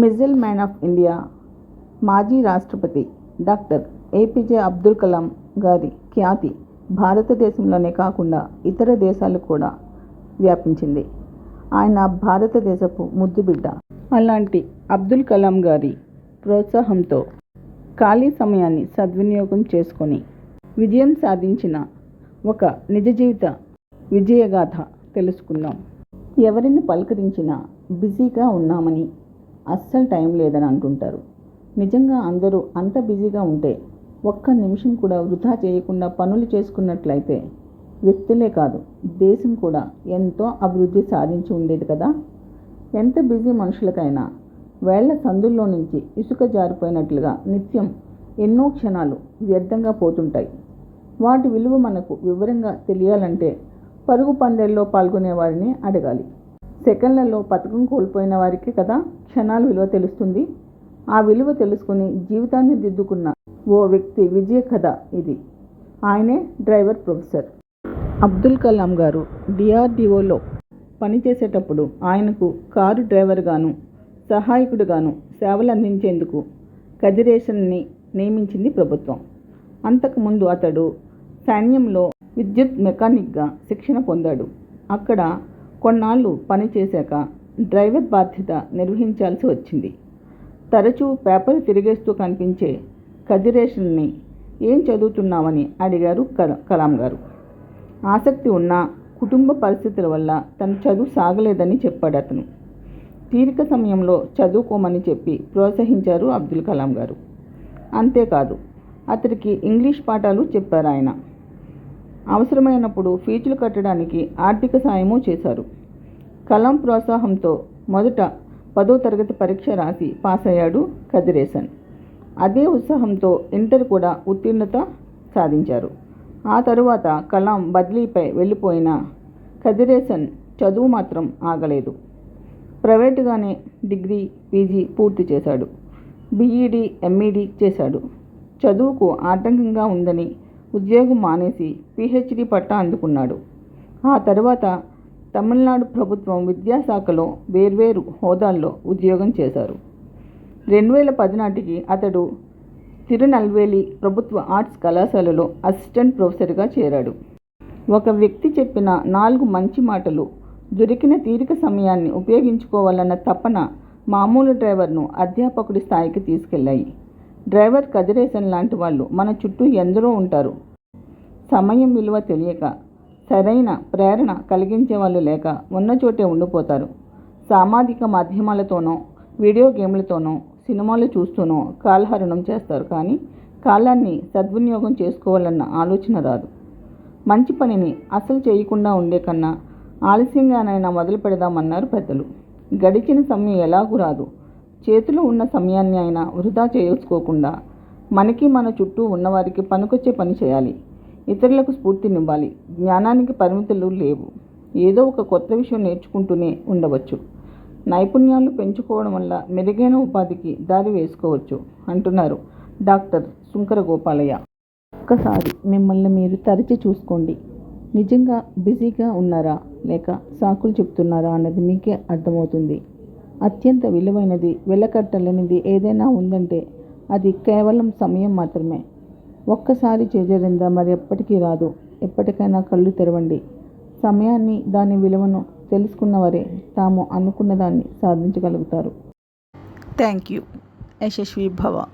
మిజిల్ man of India మాజీ రాష్ట్రపతి doctor APJ Abdul Kalam గారి ఖ్యాతి భారతదేశంలోనే కాకుండా ఇతర దేశాలు కూడా వ్యాపించింది. ఆయన భారతదేశపు ముద్దుబిడ్డ. అలాంటి అబ్దుల్ కలాం గారి ప్రోత్సాహంతో ఖాళీ సమయాన్ని సద్వినియోగం చేసుకొని విజయం సాధించిన ఒక నిజ జీవిత విజయగాథ తెలుసుకుందాం. ఎవరిని పలకరించినా బిజీగా ఉన్నామని అస్సలు టైం లేదని అంటుంటారు. నిజంగా అందరూ అంత బిజీగా ఉంటే ఒక్క నిమిషం కూడా వృధా చేయకుండా పనులు చేసుకున్నట్లయితే వ్యక్తులే కాదు దేశం కూడా ఎంతో అభివృద్ధి సాధించి ఉండేది కదా. ఎంత బిజీ మనుషులకైనా వేళ్ళ సందుల్లో నుంచి ఇసుక జారిపోయినట్లుగా నిత్యం ఎన్నో క్షణాలు వ్యర్థంగా పోతుంటాయి. వాటి విలువ మనకు వివరంగా తెలియాలంటే పరుగు పందెల్లో పాల్గొనే వారిని అడగాలి. సెకండ్లలో పథకం కోల్పోయిన వారికి కదా క్షణాల విలువ తెలుస్తుంది. ఆ విలువ తెలుసుకుని జీవితాన్ని దిద్దుకున్న ఓ వ్యక్తి విజయ కథ ఇది. ఆయనే డ్రైవర్ ప్రొఫెసర్. అబ్దుల్ కలాం గారు డిఆర్డిఓలో పనిచేసేటప్పుడు ఆయనకు కారు డ్రైవర్గాను సహాయకుడిగాను సేవలు అందించేందుకు కదిరేషన్ని నియమించింది ప్రభుత్వం. అంతకుముందు అతడు సైన్యంలో విద్యుత్ మెకానిక్గా శిక్షణ పొందాడు. అక్కడ కొన్నాళ్ళు పనిచేశాక డ్రైవర్ బాధ్యత నిర్వహించాల్సి వచ్చింది. తరచూ పేపర్ తిరిగేస్తూ కనిపించే కదిరేషన్ని ఏం చదువుతున్నామని అడిగారు కలాం గారు. ఆసక్తి ఉన్న కుటుంబ పరిస్థితుల వల్ల తన చదువు సాగలేదని చెప్పాడు అతను. తీరిక సమయంలో చదువుకోమని చెప్పి ప్రోత్సహించారు అబ్దుల్ కలాం గారు. అంతేకాదు అతడికి ఇంగ్లీష్ పాఠాలు చెప్పారు ఆయన అవసరమైనప్పుడు ఫీజులు కట్టడానికి ఆర్థిక సాయము చేశారు. కలాం ప్రోత్సాహంతో మొదట పదో తరగతి పరీక్ష రాసి పాస్ అయ్యాడు కదిరేసన్ అదే ఉత్సాహంతో ఇంటర్ కూడా ఉత్తీర్ణత సాధించారు. ఆ తరువాత కలాం బదిలీపై వెళ్ళిపోయిన కదిరేసన్ చదువు మాత్రం ఆగలేదు. ప్రైవేటుగానే డిగ్రీ పీజీ పూర్తి చేశాడు. బీఈడీ ఎంఈడి చేశాడు. చదువుకు ఆటంకంగా ఉందని ఉద్యోగం మానేసి పిహెచ్డి పట్టా అందుకున్నాడు. ఆ తర్వాత తమిళనాడు ప్రభుత్వం విద్యాశాఖలో వేర్వేరు హోదాల్లో ఉద్యోగం చేశారు. రెండు వేల పదినాటికి అతడు తిరునల్వేలి ప్రభుత్వ ఆర్ట్స్ కళాశాలలో అసిస్టెంట్ ప్రొఫెసర్గా చేరాడు. ఒక వ్యక్తి చెప్పిన నాలుగు మంచి మాటలు దొరికిన తీరిక సమయాన్ని ఉపయోగించుకోవాలన్న తపన మామూలు డ్రైవర్ను అధ్యాపకుడి స్థాయికి తీసుకెళ్ళాయి. డ్రైవర్ కదిరేసన్ లాంటి వాళ్ళు మన చుట్టూ ఎందరో ఉంటారు. సమయం విలువ తెలియక సరైన ప్రేరణ కలిగించే వాళ్ళు లేక ఉన్న చోటే ఉండిపోతారు. సామాజిక మాధ్యమాలతోనో వీడియో గేమ్లతోనో సినిమాలు చూస్తూనో కాలహరణం చేస్తారు. కానీ కాలాన్ని సద్వినియోగం చేసుకోవాలన్న ఆలోచన రాదు. మంచి పనిని అసలు చేయకుండా ఉండే కన్నా ఆలస్యంగానైనా మొదలు పెడదామన్నారు పెద్దలు. గడిచిన సమయం ఎలాగూ రాదు. చేతిలో ఉన్న సమయాన్ని అయినా వృధా చేసుకోకుండా మనకి మన చుట్టూ ఉన్నవారికి పనికొచ్చే పని చేయాలి. ఇతరులకు స్ఫూర్తినివ్వాలి. జ్ఞానానికి పరిమితులు లేవు. ఏదో ఒక కొత్త విషయం నేర్చుకుంటూనే ఉండవచ్చు. నైపుణ్యాలు పెంచుకోవడం వల్ల మెరుగైన ఉపాధికి దారి వేసుకోవచ్చు అంటున్నారు డాక్టర్ శుంకర గోపాలయ్య. ఒక్కసారి మిమ్మల్ని మీరు తరిచి చూసుకోండి. నిజంగా బిజీగా ఉన్నారా? లేక సాకులు చెప్తున్నారా? అన్నది మీకే అర్థమవుతుంది. అత్యంత విలువైనది వెలకట్టలేనిది ఏదైనా ఉందంటే అది కేవలం సమయం మాత్రమే. ఒక్కసారి చేజరిందా మరి ఎప్పటికీ రాదు. ఎప్పటికైనా కళ్ళు తెరవండి. సమయాన్ని దాని విలువను తెలుసుకున్నవారే తాము అనుకున్న దాన్ని సాధించగలుగుతారు. Thank you. యశస్వి భవ.